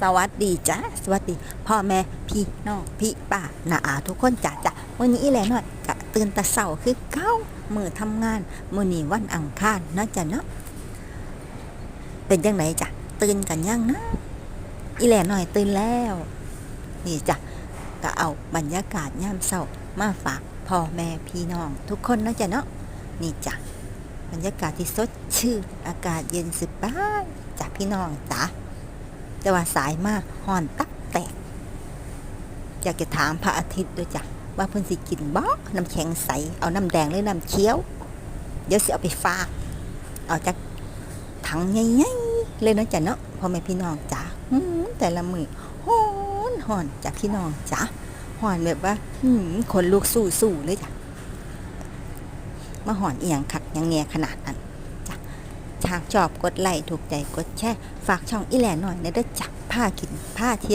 สวัสดีจ้าสวัสดี พ่อแม่พี่น้องพี่ป้าน้าอาทุกคนจ้าจ้าวันนี้อีแหละหน่อยกะตื่นแต่เช้าคือเก้ามือทำงานมือนี้วันอังคารเนาะจ้ะเนาะเป็นจังไหนจ้ะตื่นกันยังนะอีแหละหน่อยตื่นแล้ว นี่จ้ะก็เอาบรรยากาศยามเช้ามาฝากพ่อแม่พี่น้อง ทุกคนเนาะจ้ะเนาะนี่จ้ะบรรยากาศที่สดชื่นอากาศเย็นสบายจ้ะพี่น้องจ้ะ แต่ว่าสายมากห่อนตักแตก อยากจะถามพระอาทิตย์ด้วยจ้ะว่าเพิ่นสิกินบ่น้ำแข็งใส เอาน้ำแดงหรือน้ำเขียว เดี๋ยวสิเอาไปฝาก เอาจากถังใหญ่ๆเลยเนาะจ้ะเนาะพ่อแม่พี่น้องจ้ะแต่ละมือฮ้อนห่อนจ้ะพี่น้องจ้ะห่อนแบบว่าคนลูกสู้ๆเลยจ้ะมาห่อนเอียงคักยังแน่ขนาดนั้น หากชอบกดไลค์ถูกใจกดแชร์ฝากช่องอีแหลนหน่อยนะเด้อจักผ้ากินผ้าเที่ยว